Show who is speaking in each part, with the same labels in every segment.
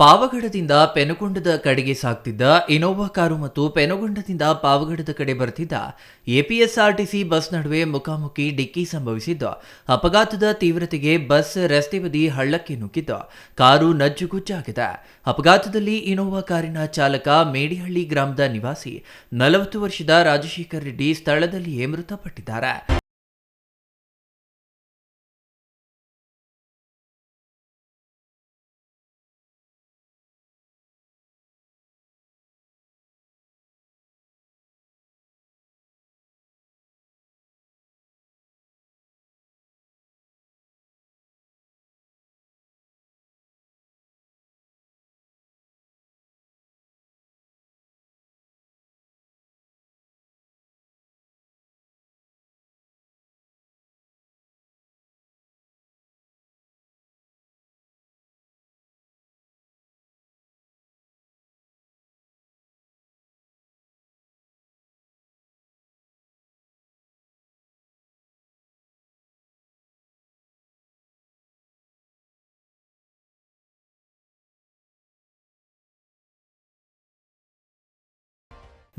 Speaker 1: ಪಾವಗಡದಿಂದ ಪೆನುಗೊಂಡದ ಕಡೆಗೆ ಸಾಗ್ತಿದ್ದ Innova car ಮತ್ತು ಪೆನುಗೊಂಡದಿಂದ ಪಾವಗಡದ ಕಡೆ ಬರ್ತಿದ್ದ ಎಪಿಎಸ್ಆರ್ಟಿಸಿ ಬಸ್ ನಡುವೆ ಮುಖಾಮುಖಿ ಡಿಕ್ಕಿ ಸಂಭವಿಸಿದ್ದು. ಅಪಘಾತದ ತೀವ್ರತೆಗೆ ಬಸ್ ರಸ್ತೆ ಬದಿ ಹಳ್ಳಕ್ಕೆ ನುಗ್ಗಿದ್ದು. ಕಾರು ನಜ್ಜುಗುಜ್ಜಾಗಿದೆ ಅಪಘಾತದಲ್ಲಿ ಇನೋವಾ ಕಾರಿನ ಚಾಲಕ ಮೇಡಿಹಳ್ಳಿ ಗ್ರಾಮದ ನಿವಾಸಿ ನಲವತ್ತು ವರ್ಷದ ರಾಜಶೇಖರ್ ರೆಡ್ಡಿ ಸ್ಥಳದಲ್ಲಿಯೇ ಮೃತಪಟ್ಟಿದ್ದಾರೆ.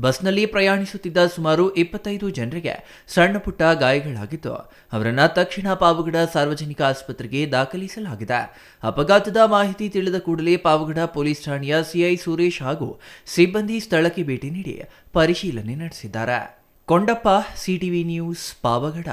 Speaker 1: ಬಸ್ನಲ್ಲಿ ಪ್ರಯಾಣಿಸುತ್ತಿದ್ದ ಸುಮಾರು ಇಪ್ಪತ್ತೈದು ಜನರಿಗೆ ಸಣ್ಣ ಪುಟ್ಟ ಗಾಯಗಳಾಗಿದ್ದು, ಅವರನ್ನ ತಕ್ಷಣ ಪಾವಗಡ ಸಾರ್ವಜನಿಕ ಆಸ್ಪತ್ರೆಗೆ ದಾಖಲಿಸಲಾಗಿದೆ. ಅಪಘಾತದ ಮಾಹಿತಿ ತಿಳಿದ ಕೂಡಲೇ ಪಾವಗಡ ಪೊಲೀಸ್ ಠಾಣೆಯ ಸಿಐ ಸುರೇಶ್ ಹಾಗೂ ಸಿಬ್ಬಂದಿ ಸ್ಥಳಕ್ಕೆ ಭೇಟಿ ನೀಡಿ ಪರಿಶೀಲನೆ ನಡೆಸಿದ್ದಾರೆ. Kondappa, CTV news, Pavagada.